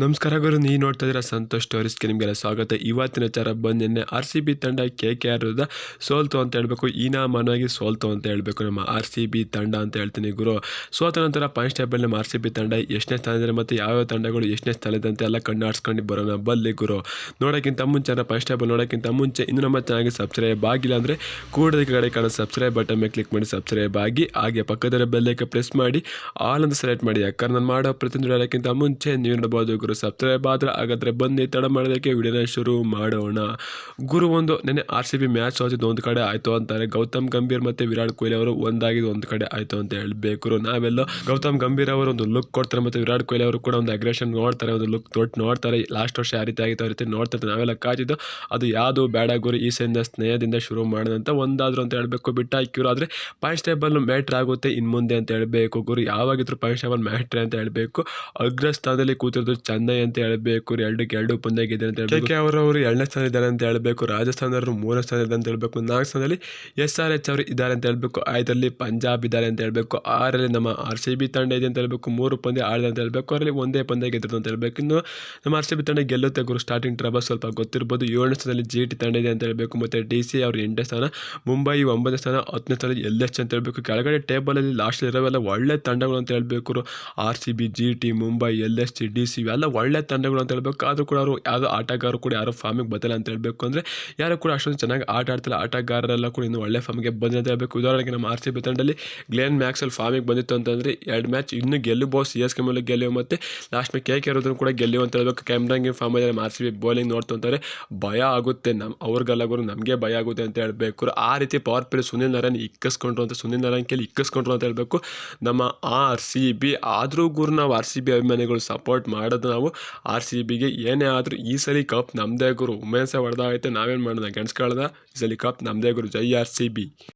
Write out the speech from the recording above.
ನಮಸ್ಕಾರ ಗುರು, ನೀವು ನೋಡ್ತಾ ಇದ್ದೀರಾ ಸಂತೋಷ್ ಟೋರಿಸ್ಟ್ಗೆ ನಿಮಗೆಲ್ಲ ಸ್ವಾಗತ. ಇವತ್ತಿನ ಚಾರ ಬಂದು ನಿನ್ನೆ ಆರ್ ಸಿ ಬಿ ತಂಡ ಕೆ ಕೆ ಆರ್ ವಿರುದ್ಧ ಸೋಲ್ತು ಅಂತ ಹೇಳಬೇಕು. ಈನಾಮಾನವಾಗಿ ಸೋಲ್ತು ಅಂತ ಹೇಳಬೇಕು ನಮ್ಮ ಆರ್ ಸಿ ಬಿ ತಂಡ ಅಂತ ಹೇಳ್ತೀನಿ ಗುರು. ಸೋತ ನಂತರ ಪಾಯಿಂಟ್ ಟೇಬಲ್ ನಮ್ಮ ಆರ್ ಸಿ ಬಿ ತಂಡ ಎಷ್ಟನೇ ಸ್ಥಾನದಲ್ಲಿ ಮತ್ತು ಯಾವ್ಯಾವ ತಂಡಗಳು ಎಷ್ಟನೇ ಸ್ಥಾನದಂತೆ ಎಲ್ಲ ಕಣ್ಣು ಆಡಿಸ್ಕೊಂಡು ಬರೋಣ ಬಲ್ಲಿ ಗುರು. ನೋಡೋಕ್ಕಿಂತ ಮುಂಚೆ ನಮ್ಮ ಟೇಬಲ್ ನೋಡೋಕ್ಕಿಂತ ಮುಂಚೆ ಇನ್ನು ನಮ್ಮ ಚೆನ್ನಾಗಿ ಸಬ್ಸ್ಕ್ರೈಬ್ ಆಗಿಲ್ಲ ಅಂದರೆ ಕೂಡದ ಕಡೆ ಕಾಣೋ ಸಬ್ಸ್ಕ್ರೈಬ್ ಬಟನ್ ಮೇಲೆ ಕ್ಲಿಕ್ ಮಾಡಿ ಸಬ್ಸ್ಕ್ರೈಬ್ ಆಗಿ, ಹಾಗೆ ಪಕ್ಕದಲ್ಲಿ ಬೆಲ್ಲೈಕೆ ಪ್ರೆಸ್ ಮಾಡಿ ಆಲ್ ಅಂತ ಸೆಲೆಕ್ಟ್ ಮಾಡಿ. ಯಾಕಂದ್ರೆ ನಾನು ಮಾಡೋ ಪ್ರತಿಯೊಂದು ಹೇಳೋಕ್ಕಿಂತ ಮುಂಚೆ ನೀವು ನೋಡ್ಬೋದು ಗುರು ಸಬ್ಸ್ಕ್ರೈಬ್ ಆದರೆ ಹಾಗಾದರೆ ಬನ್ನಿ ತಡ ಮಾಡೋದಕ್ಕೆ ವಿಡಿಯೋನ ಶುರು ಮಾಡೋಣ. ಗುರು ಒಂದು ನೆನೆ ಆರ್ ಸಿ ಬಿ ಮ್ಯಾಚ್ ಸೋತಿದ್ದು ಒಂದು ಕಡೆ ಆಯಿತು ಅಂತಾರೆ. ಗೌತಮ್ ಗಂಭೀರ್ ಮತ್ತು ವಿರಾಟ್ ಕೊಹ್ಲಿ ಅವರು ಒಂದಾಗಿದ್ದು ಒಂದು ಕಡೆ ಆಯಿತು ಅಂತ ಹೇಳಬೇಕು ನಾವೆಲ್ಲ ಗೌತಮ್ ಗಂಭೀರ್ ಅವರು ಒಂದು ಲುಕ್ ಕೊಡ್ತಾರೆ ಮತ್ತು ವಿರಾಟ್ ಕೊಹ್ಲಿ ಅವರು ಕೂಡ ಒಂದು ಅಗ್ರೆಷನ್ ನೋಡ್ತಾರೆ, ಒಂದು ಲುಕ್ ತೊಟ್ಟು ನೋಡ್ತಾರೆ. ಲಾಸ್ಟ್ ವರ್ಷ ಯಾವ ರೀತಿ ಆಗಿತ್ತು ರೀತಿ ನೋಡ್ತಾರೆ ನಾವೆಲ್ಲ ಕಾದಿದ್ದು ಅದು ಯಾವುದು ಬೇಡ ಗುರು, ಈ ಸೈನ್ಯ ಸ್ನೇಹದಿಂದ ಶುರು ಮಾಡಿದಂಥ ಒಂದಾದ್ರು ಅಂತ ಹೇಳಬೇಕು. ಬಿಟ್ಟ ಹಾಕಿರು ಆದರೆ ಪಾಯಿಂಟ್ಸ್ ಟೇಬಲ್ ಮ್ಯಾಟ್ರ್ ಆಗುತ್ತೆ ಇನ್ನು ಮುಂದೆ ಅಂತ ಹೇಳಬೇಕು ಗುರು. ಯಾವಾಗಿದ್ರು ಪಾಯಿಂಟ್ಸ್ ಟೇಬಲ್ ಮ್ಯಾಟ್ರ್ ಅಂತ ಹೇಳಬೇಕು. ಅಗ್ರಸ್ಥಾನದಲ್ಲಿ ಕೂತಿರೋದು ಚೆನ್ನೈ ಅಂತ ಹೇಳಬೇಕು ಎರಡಕ್ಕೆ ಎರಡು ಪಂದ್ಯ ಗೆದ್ದರೆ ಅಂತ ಹೇಳಬೇಕು. ಕೆ ಅವರು ಎರಡನೇ ಸ್ಥಾನ ಇದ್ದಾರೆ ಅಂತ ಹೇಳಬೇಕು ರಾಜಸ್ಥಾನದವರು ಮೂರನೇ ಸ್ಥಾನ ಇದೆ ಅಂತ ಹೇಳಬೇಕು, ನಾಲ್ಕು ಸ್ಥಾನದಲ್ಲಿ ಎಸ್ ಆರ್ ಎಚ್ ಅವರು ಇದ್ದಾರೆ ಅಂತ ಹೇಳಬೇಕು, ಐದರಲ್ಲಿ ಪಂಜಾಬ್ ಇದ್ದಾರೆ ಅಂತ ಹೇಳಬೇಕು ಆರಲ್ಲಿ ನಮ್ಮ ಆರ್ ಸಿ ಬಿ ತಂಡ ಇದೆ ಅಂತ ಹೇಳಬೇಕು, ಮೂರು ಪಂದ್ಯ ಆಡಿದೆ ಅಂತ ಹೇಳಬೇಕು ಅವರಲ್ಲಿ ಒಂದೇ ಪಂದ್ಯ ಗೆದ್ದರು ಅಂತ ಹೇಳಬೇಕು. ಇನ್ನು ನಮ್ಮ ಆರ್ ಸಿ ಬಿ ತಂಡ ಗೆಲ್ಲುತ್ತೆ ಗುರು ಸ್ಟಾರ್ಟಿಂಗ್ ಟ್ರಬಲ್ ಸ್ವಲ್ಪ ಗೊತ್ತಿರ್ಬೋದು. ಏಳನೇ ಸ್ಥಾನದಲ್ಲಿ ಜಿ ಟಿ ತಂಡ ಇದೆ ಅಂತ ಹೇಳಬೇಕು, ಮತ್ತು ಡಿ ಸಿ ಅವರು ಎಂಟನೇ ಸ್ಥಾನ ಮುಂಬೈ ಒಂಬತ್ತನೇ ಸ್ಥಾನ, ಹತ್ತನೇ ಸ್ಥಾನ ಎಲ್ ಎಚ್ ಅಂತ ಹೇಳಬೇಕು. ಕೆಳಗಡೆ ಟೇಬಲಲ್ಲಿ ಲಾಸ್ಟ್ ಇರೋವೆಲ್ಲ ಒಳ್ಳೆ ತಂಡಗಳು ಅಂತ ಹೇಳಬೇಕು R C B G T Mumbai L S C D C ಇವೆಲ್ಲ ಒಳ್ಳೆ ತಂಡಗಳು ಅಂತ ಹೇಳಬೇಕು. ಆದರೂ ಕೂಡ ಅವರು ಯಾವುದೋ ಆಟಗಾರರು ಕೂಡ ಯಾರು ಫಾರ್ಮಿಗೆ ಬದಲ ಅಂತ ಹೇಳಬೇಕು ಅಂದರೆ ಯಾರು ಕೂಡ ಅಷ್ಟೊಂದು ಚೆನ್ನಾಗಿ ಆಟ ಆಡ್ತಿಲ್ಲ. ಆಟಗಾರರೆಲ್ಲ ಕೂಡ ಇನ್ನು ಒಳ್ಳೆ ಫಾರ್ಮಿಗೆ ಬಂದಿದೆ ಅಂತ ಹೇಳಬೇಕು. ಉದಾಹರಣೆಗೆ ನಮ್ಮ ಆರ್ ಸಿ ಬಿ ತಂಡದಲ್ಲಿ ಗ್ಲೇನ್ ಮ್ಯಾಕ್ಸಲ್ಲಿ ಫಾರ್ಮಿಗೆ ಬಂದಿತ್ತು ಅಂತಂದರೆ ಎರಡು ಮ್ಯಾಚ್ ಇನ್ನೂ ಗೆಲ್ಲಬಹುದು ಸಿ ಎಸ್ ಕೆ ಮೇಲೆ ಗೆಲ್ಲುವ ಮತ್ತು ಲಾಸ್ಟ್ ಕೆ ಕೆ ಇರೋದನ್ನು ಕೂಡ ಗೆಲ್ಲುವ ಅಂತ ಹೇಳಬೇಕು. ಕ್ಯಾಮ್ರಂಗಿ ಫಾರ್ಮ್ ಆದರೆ ಆರ್ ಸಿ ಬಿ ಬೌಲಿಂಗ್ ನೋಡ್ತಂತಾರೆ ಭಯ ಆಗುತ್ತೆ. ನಮ್ಮ ಗುರು ನಮಗೆ ಭಯ ಆಗುತ್ತೆ ಅಂತ ಹೇಳಬೇಕು. ಆ ರೀತಿ ಪವರ್ ಪ್ಲೇ ಸುನಿಲ್ ನಾರಾಯಣ್ ಇಕ್ಕಿಸ್ಕೊಂಡ್ರು ಅಂತ ಸುನಿಲ್ ನಾರಾಯಣ್ ಕೇಳಿ ಇಕ್ಕಿಸ್ಕೊಂಡ್ರು ಅಂತ ಹೇಳಬೇಕು. ನಮ್ಮ ಆರ್ ಸಿ ಬಿ ಆದರೂ ಗುರು ನಾವು ಆರ್ ಸಿ ಬಿ ಅಭಿಮಾನಿಗಳು ಸಪೋರ್ಟ್ ಮಾಡೋದು ನಾವು ಆರ್ ಸಿ ಬಿಗೆ ಏನೇ ಆದರೂ ಈ ಸಲ ಕಪ್ ನಮ್ಮದೇ ಗುರು. ವುಮೆನ್ಸೇ ಹೊಡೆದಾಗೈತೆ ನಾವೇನು ಮಾಡಿದೆ? ಗೆಣಸ್ಕಳ್ದ ಈ ಸಲ ಕಪ್ ನಮ್ಮದೇ ಗುರು. ಜೈ ಆರ್ ಸಿ ಬಿ.